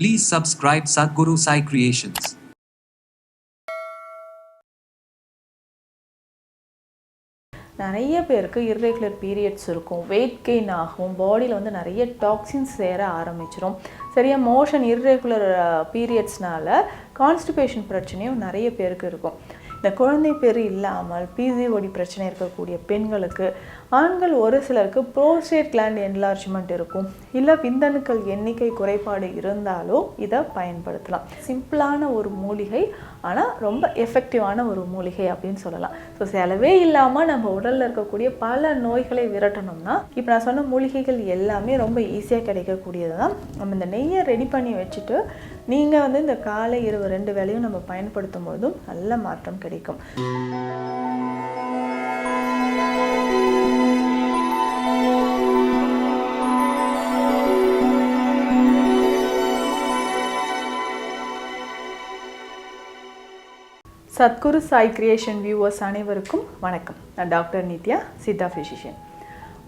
Please subscribe Sadhguru Sai Creations. நிறைய பேருக்கு irregular periods இருக்கும். வெயிட் கெயின் ஆகும். பாடியில் வந்து நிறைய டாக்ஸின்ஸ் சேர ஆரம்பிச்சிடும் சரியா மோஷன் இர்ரெகுலர் பீரியட்ஸ்னால கான்ஸ்டிபேஷன் பிரச்சனையும் நிறைய பேருக்கு இருக்கும். இந்த குழந்தை பேர் இல்லாமல் பிசிஓடி பிரச்சனை இருக்கக்கூடிய பெண்களுக்கு ஆண்கள் ஒரு சிலருக்கு ப்ரோஸ்டேட் கிளாண்ட் என்லார்ஜ்மெண்ட் இருக்கும். இல்லை விந்தணுக்கள் எண்ணிக்கை குறைபாடு இருந்தாலோ இதை பயன்படுத்தலாம். சிம்பிளான ஒரு மூலிகை ஆனால் ரொம்ப எஃபெக்டிவான ஒரு மூலிகை அப்படின்னு சொல்லலாம். ஸோ செலவே இல்லாமல் நம்ம உடலில் இருக்கக்கூடிய பல நோய்களை விரட்டணும்னா இப்போ நான் சொன்ன மூலிகைகள் எல்லாமே ரொம்ப ஈஸியாக கிடைக்கக்கூடியது தான் நம்ம இந்த நெய்யை ரெடி பண்ணி வச்சுட்டு நீங்கள் வந்து இந்த காலை இரவு ரெண்டு வேலையும் நம்ம பயன்படுத்தும் போதும் நல்ல மாற்றம் கிடைக்கும். சத்குரு சாய் கிரியேஷன் வியூவர்ஸ் அனைவருக்கும் வணக்கம். நான் டாக்டர் நித்யா சித்தா ஃபிசிஷியன்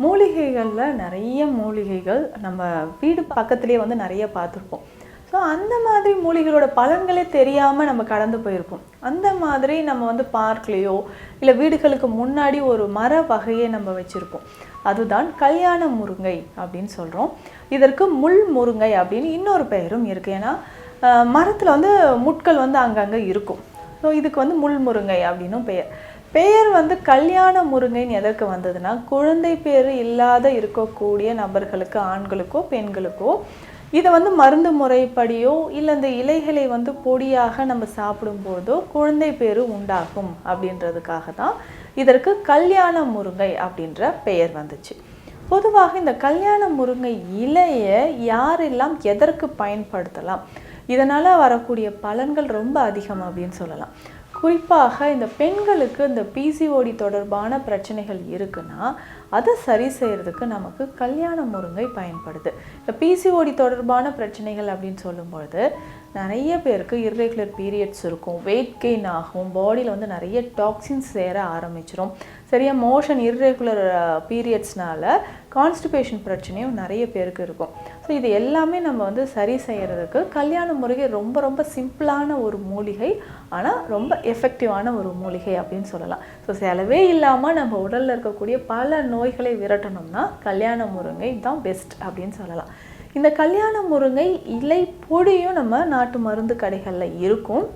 மூலிகைகளில் நிறைய மூலிகைகள் நம்ம வீடு பக்கத்துலேயே வந்து நிறைய பார்த்துருப்போம். ஸோ அந்த மாதிரி மூலிகளோட பலன்களே தெரியாமல் நம்ம கடந்து போயிருப்போம் அந்த மாதிரி நம்ம வந்து பார்க்லேயோ இல்லை வீடுகளுக்கு முன்னாடி ஒரு மர வகையை நம்ம வச்சுருப்போம். அதுதான் கல்யாண முருங்கை அப்படின்னு சொல்கிறோம் இதற்கு முள் முருங்கை அப்படின்னு இன்னொரு பெயரும் இருக்குது ஏன்னா மரத்தில் வந்து முட்கள் வந்து அங்கங்கே இருக்கும். ஸோ இதுக்கு வந்து முள் முருங்கை அப்படின்னும் பெயர். பெயர் வந்து கல்யாண முருங்கைன்னு எதற்கு வந்ததுன்னா குழந்தை பேர் இல்லாத இருக்கக்கூடிய நபர்களுக்கு ஆண்களுக்கோ பெண்களுக்கோ இதை வந்து மருந்து முறைப்படியோ இல்லை இந்த இலைகளை வந்து பொடியாக நம்ம சாப்பிடும்போதோ குழந்தை பேரு உண்டாகும் அப்படின்றதுக்காக தான் இதற்கு கல்யாண முருங்கை அப்படின்ற பெயர் வந்துச்சு. பொதுவாக இந்த கல்யாண முருங்கை இலையை யாரெல்லாம் எதற்கு பயன்படுத்தலாம்? இதனால் வரக்கூடிய பலன்கள் ரொம்ப அதிகம் அப்படின்னு சொல்லலாம். குறிப்பாக இந்த பெண்களுக்கு இந்த பிசிஓடி தொடர்பான பிரச்சனைகள் இருக்குன்னா அதை சரி செய்கிறதுக்கு நமக்கு கல்யாண முருங்கை பயன்படுது. இந்த பிசிஓடி தொடர்பான பிரச்சனைகள் அப்படின்னு சொல்லும்பொழுது நிறைய பேருக்கு இர்ரெகுலர் பீரியட்ஸ் இருக்கும். வெயிட் கெயின் ஆகும். பாடியில் வந்து நிறைய டாக்ஸின்ஸ் சேர ஆரம்பிச்சிடும் சரியா மோஷன் இர்ரெகுலர் பீரியட்ஸ்னால கான்ஸ்டிபேஷன் பிரச்சனையும் நிறைய பேருக்கு இருக்கும். ஸோ இது எல்லாமே நம்ம வந்து சரி செய்கிறதுக்கு கல்யாண முருகை ரொம்ப ரொம்ப சிம்பிளான ஒரு மூலிகை ஆனால் ரொம்ப எஃபெக்டிவான ஒரு மூலிகை அப்படின்னு சொல்லலாம். ஸோ செலவே இல்லாமல் நம்ம உடலில் இருக்கக்கூடிய பல நோய்களை விரட்டணும்னா கல்யாண முருங்கை தான் பெஸ்ட் அப்படின்னு சொல்லலாம். இந்த கல்யாண முருங்கை இலை பொடியும் நம்ம நாட்டு மருந்து கடைகளில் இருக்கும்.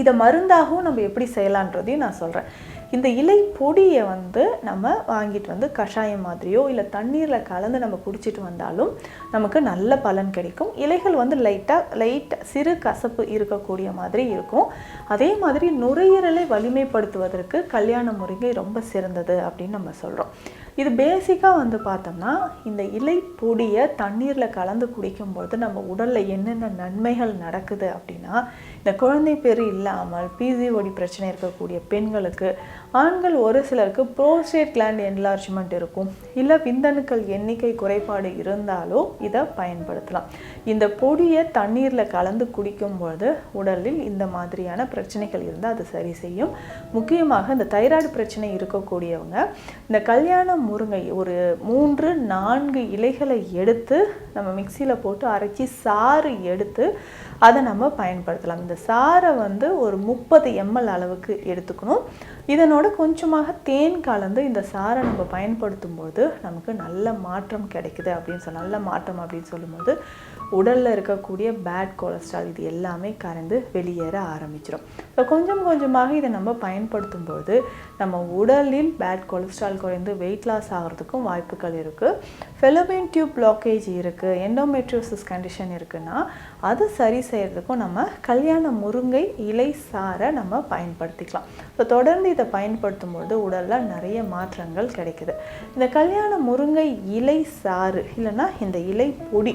இதை மருந்தாகவும் நம்ம எப்படி செய்யலான்றதையும் நான் சொல்கிறேன் இந்த இலை பொடியை வந்து நம்ம வாங்கிட்டு வந்து கஷாயம் மாதிரியோ இல்லை தண்ணீரில் கலந்து நம்ம குடிச்சிட்டு வந்தாலும் நமக்கு நல்ல பலன் கிடைக்கும். இலைகள் வந்து லைட்டாக லைட் சிறு கசப்பு இருக்கக்கூடிய மாதிரி இருக்கும். அதே மாதிரி நுரையீரலை வலிமைப்படுத்துவதற்கு கல்யாண முருங்கை ரொம்ப சிறந்தது அப்படின்னு நம்ம சொல்கிறோம் இது பேசிக்காக வந்து பார்த்தோம்னா இந்த இலை பொடியை தண்ணீரில் கலந்து குடிக்கும்பொழுது நம்ம உடலில் என்னென்ன நன்மைகள் நடக்குது அப்படின்னா இந்த குழந்தை பேர் இல்லாமல் பிசிஓடி பிரச்சனை இருக்கக்கூடிய பெண்களுக்கு ஆண்கள் ஒரு சிலருக்கு ப்ரோஸ்டேட் கிளாண்ட் என்லார்ஜ்மெண்ட் இருக்கும். இல்லை விந்தணுக்கள் எண்ணிக்கை குறைபாடு இருந்தாலும் இதை பயன்படுத்தலாம். இந்த பொடியை தண்ணீரில் கலந்து குடிக்கும்பொழுது உடலில் இந்த மாதிரியான பிரச்சனைகள் இருந்தால் அது சரி செய்யும். முக்கியமாக இந்த தைராய்டு பிரச்சனை இருக்கக்கூடியவங்க இந்த கல்யாண முருங்கை ஒரு மூன்று நான்கு இலைகளை எடுத்து நம்ம மிக்சியில் போட்டு அரைச்சி சாறு எடுத்து அதை நம்ம பயன்படுத்தலாம். இந்த சாரை வந்து ஒரு முப்பது எம்எல் அளவுக்கு எடுத்துக்கணும். இதனோட கொஞ்சமாக தேன் கலந்து இந்த சாரை நம்ம பயன்படுத்தும் போது நமக்கு நல்ல மாற்றம் கிடைக்குது அப்படின்னு சொல்ல நல்ல மாற்றம் அப்படின்னு சொல்லும்போது உடலில் இருக்கக்கூடிய பேட் கொலஸ்ட்ரால் இது எல்லாமே கரைந்து வெளியேற ஆரம்பிச்சிடும் ஸோ கொஞ்சம் கொஞ்சமாக இதை நம்ம பயன்படுத்தும் போது நம்ம உடலில் பேட் கொலஸ்ட்ரால் குறைந்து வெயிட் லாஸ் ஆகிறதுக்கும் வாய்ப்புகள் இருக்குது ஃபெலோபின் டியூப் பிளாக்கேஜ் இருக்குது எண்டோமெட்ரியோசிஸ் கண்டிஷன் இருக்குன்னா அது சரி செய்கிறதுக்கும் நம்ம கல்யாண முருங்கை இலை சாரை நம்ம பயன்படுத்திக்கலாம். ஸோ தொடர்ந்து இதை பயன்படுத்தும்போது உடலில் நிறைய மாற்றங்கள் கிடைக்குது. இந்த கல்யாண முருங்கை இலை சாறு இல்லைன்னா இந்த இலை பொடி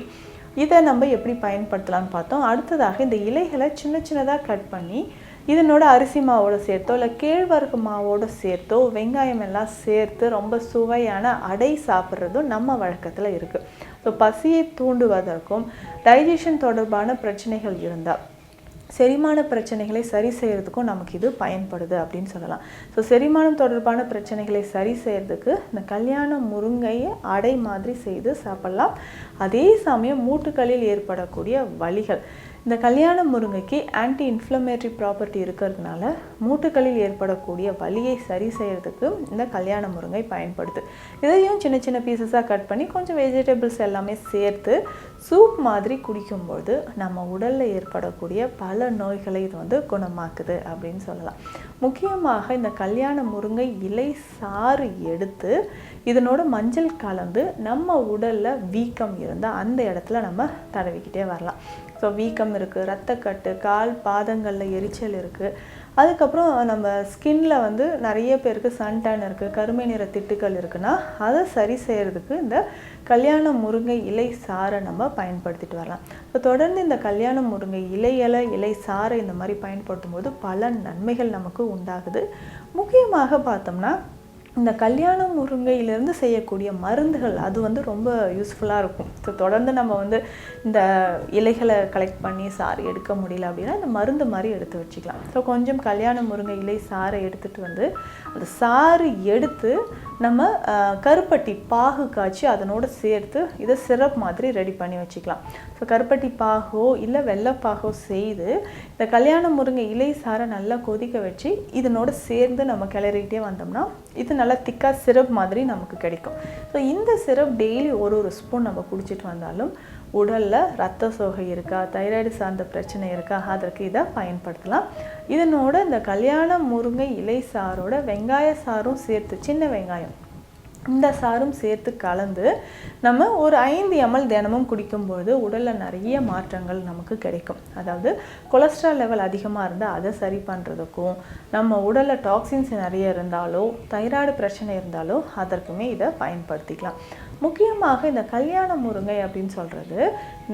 இதை நம்ம எப்படி பயன்படுத்தலாம்னு பார்த்தோம். அடுத்ததாக இந்த இலைகளை சின்ன சின்னதாக கட் பண்ணி இதனோட அரிசி மாவோட சேர்த்தோ இல்லை கேழ்வரகு மாவோட சேர்த்தோ வெங்காயம் எல்லாம் சேர்த்து ரொம்ப சுவையான அடை சாப்பிட்றதும் நம்ம வழக்கத்தில் இருக்குது ஸோ பசியை தூண்டுவதற்கும் டைஜஷன் தொடர்பான பிரச்சனைகள் இருந்தால் செரிமான பிரச்சனைகளை சரி செய்யறதுக்கும் நமக்கு இது பயன்படுது அப்படின்னு சொல்லலாம். ஸோ செரிமானம் தொடர்பான பிரச்சனைகளை சரி செய்யறதுக்கு இந்த கல்யாண முருங்கையை அடை மாதிரி செய்து சாப்பிடலாம். அதே சமயம் மூட்டுகளில் ஏற்படக்கூடிய வலிகள். இந்த கல்யாண முருங்கைக்கு ஆன்டி இன்ஃப்ளமேட்டரி ப்ராப்பர்ட்டி இருக்கிறதுனால மூட்டுகளில் ஏற்படக்கூடிய வலியை சரி செய்யறதுக்கு இந்த கல்யாண முருங்கை பயன்படுது. இதையும் சின்ன சின்ன பீசஸாக கட் பண்ணி கொஞ்சம் வெஜிடபிள்ஸ் எல்லாமே சேர்த்து சூப் மாதிரி குடிக்கும்போது நம்ம உடலில் ஏற்படக்கூடிய பல நோய்களை இது வந்து குணமாக்குது அப்படின்னு சொல்லலாம். முக்கியமாக இந்த கல்யாண முருங்கை இலை சாறு எடுத்து இதனோட மஞ்சள் கலந்து நம்ம உடலில் வீக்கம் இருந்தால் அந்த இடத்துல நம்ம தடவிக்கிட்டே வரலாம். ஸோ வீக்கம் இருக்குது ரத்தக்கட்டு கால் பாதங்களில் எரிச்சல் இருக்குது அதுக்கப்புறம் நம்ம ஸ்கின்ல வந்து நிறைய பேருக்கு சன்டான் இருக்குது கருமை நிற திட்டுக்கள் இருக்குன்னா அதை சரி செய்கிறதுக்கு இந்த கல்யாண முருங்கை இலை சாறை நம்ம பயன்படுத்திட்டு வரலாம். இப்போ தொடர்ந்து இந்த கல்யாண முருங்கை இலையலை இலை சாறை இந்த மாதிரி பயன்படுத்தும் போது பல நன்மைகள் நமக்கு உண்டாகுது. முக்கியமாக பார்த்தோம்னா இந்த கல்யாண முருங்கையிலேருந்து செய்யக்கூடிய மருந்துகள் அது வந்து ரொம்ப யூஸ்ஃபுல்லாக இருக்கும். ஸோ தொடர்ந்து நம்ம வந்து இந்த இலைகளை கலெக்ட் பண்ணி சாறு எடுக்க முடியல அப்படின்னா இந்த மருந்து மாதிரி எடுத்து வச்சுக்கலாம். ஸோ கொஞ்சம் கல்யாண முருங்கை இலை சாறை எடுத்துகிட்டு வந்து அந்த சாறு எடுத்து நம்ம கருப்பட்டி பாகு காய்ச்சி அதனோடு சேர்த்து இதை சிரப் மாதிரி ரெடி பண்ணி வச்சுக்கலாம். ஸோ கருப்பட்டி பாகோ இல்லை வெள்ளைப்பாகோ செய்து இந்த கல்யாண முருங்கை இலை சாறை நல்லா கொதிக்க வச்சு இதனோட சேர்ந்து நம்ம கிளறிக்கிட்டே வந்தோம்னா இது நல்லா திக்காக சிரப் மாதிரி நமக்கு கிடைக்கும். ஸோ இந்த சிரப் டெய்லி ஒரு ஒரு ஸ்பூன் நம்ம குடிச்சிட்டு வந்தாலும் உடலில் ரத்த சோகை இருக்கா தைராய்டு சார்ந்த பிரச்சனை இருக்கா அதற்கு இதை பயன்படுத்தலாம். இதனோட இந்த கல்யாண முருங்கை இலை சாரோட வெங்காய சாரும் சேர்த்து சின்ன வெங்காயம் இந்த சாரும் சேர்த்து கலந்து நம்ம ஒரு ஐந்து எம்எல் தினமும் குடிக்கும்பொழுது உடலில் நிறைய மாற்றங்கள் நமக்கு கிடைக்கும். அதாவது கொலஸ்ட்ரால் லெவல் அதிகமாக இருந்தால் அதை சரி பண்ணுறதுக்கும் நம்ம உடலில் டாக்ஸின்ஸ் நிறைய இருந்தாலோ தைராய்டு பிரச்சனை இருந்தாலோ அதற்குமே இதை பயன்படுத்திக்கலாம். முக்கியமாக இந்த கல்யாண முருங்கை அப்படின்னு சொல்கிறது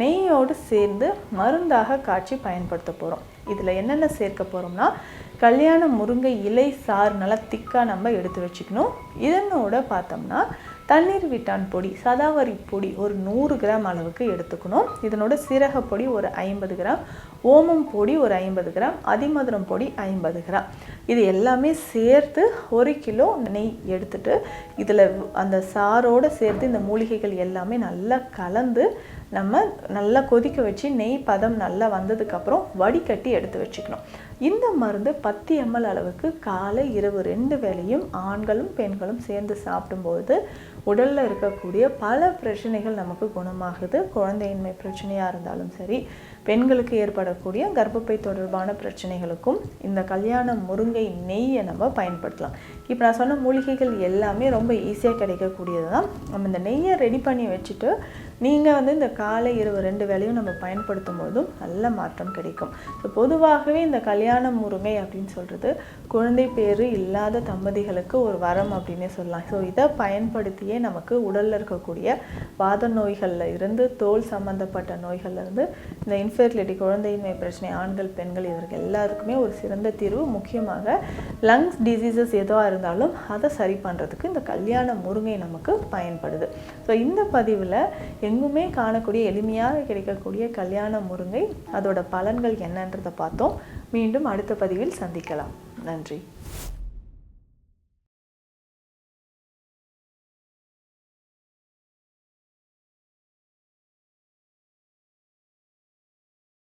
நெய்யோடு சேர்ந்து மருந்தாக காட்சி பயன்படுத்த போகிறோம் இதில் என்னென்ன சேர்க்க போகிறோம்னா கல்யாண முருங்கை இலை சாறு நல்லா திக்காக நம்ம எடுத்து வச்சுக்கணும். இதனோட பார்த்தோம்னா தண்ணீர் விட்டான் பொடி சதாவரி பொடி ஒரு நூறு கிராம் அளவுக்கு எடுத்துக்கணும். இதனோட சிறக பொடி ஒரு ஐம்பது கிராம் ஓமம் பொடி ஒரு ஐம்பது கிராம் அதிமதுரம் பொடி ஐம்பது கிராம். இது எல்லாமே சேர்த்து ஒரு கிலோ நெய் எடுத்துட்டு இதில் அந்த சாரோடு சேர்த்து இந்த மூலிகைகள் எல்லாமே நல்லா கலந்து நம்ம நல்லா கொதிக்க வச்சு நெய் பதம் நல்லா வந்ததுக்கப்புறம் வடிகட்டி எடுத்து வச்சுக்கணும். இந்த மருந்து பத்து எம்எல் அளவுக்கு காலை இரவு ரெண்டு வேளையும் ஆண்களும் பெண்களும் சேர்ந்து சாப்பிடும்போது உடலில் இருக்கக்கூடிய பல பிரச்சனைகள் நமக்கு குணமாகுது. குழந்தையின்மை பிரச்சனையாக இருந்தாலும் சரி பெண்களுக்கு ஏற்படக்கூடிய கர்ப்பப்பை தொடர்பான பிரச்சனைகளுக்கும் இந்த கல்யாண முருங்கை நெய்யை நம்ம பயன்படுத்தலாம். இப்போ நான் சொன்ன மூலிகைகள் எல்லாமே ரொம்ப ஈஸியாக கிடைக்கக்கூடியது தான் நம்ம இந்த நெய்யை ரெடி பண்ணி வச்சுட்டு நீங்கள் வந்து இந்த காலை இரவு ரெண்டு வேலையும் நம்ம பயன்படுத்தும் போதும் நல்ல மாற்றம் கிடைக்கும். ஸோ பொதுவாகவே இந்த கல்யாண முருங்கை அப்படின்னு சொல்கிறது குழந்தை பேர் இல்லாத தம்பதிகளுக்கு ஒரு வரம் அப்படின்னே சொல்லலாம். ஸோ இதை வழியே நமக்கு உடலில் இருக்கக்கூடிய வாத நோய்களில் இருந்து தோல் சம்பந்தப்பட்ட நோய்கள்ல இருந்து இந்த இன்ஃபெர்டிலிட்டி குழந்தையின்மை பிரச்சனை ஆண்கள் பெண்கள் இவருக்கு எல்லாருக்குமே ஒரு சிறந்த தீர்வு. முக்கியமாக லங்ஸ் டிசீசஸ் எதுவாக இருந்தாலும் அதை சரி பண்ணுறதுக்கு இந்த கல்யாண முருங்கை நமக்கு பயன்படுது. ஸோ இந்த பதிவில் எங்குமே காணக்கூடிய எளிமையாக கிடைக்கக்கூடிய கல்யாண முருங்கை அதோட பலன்கள் என்னன்றதை பார்த்தோம். மீண்டும் அடுத்த பதிவில் சந்திக்கலாம். நன்றி.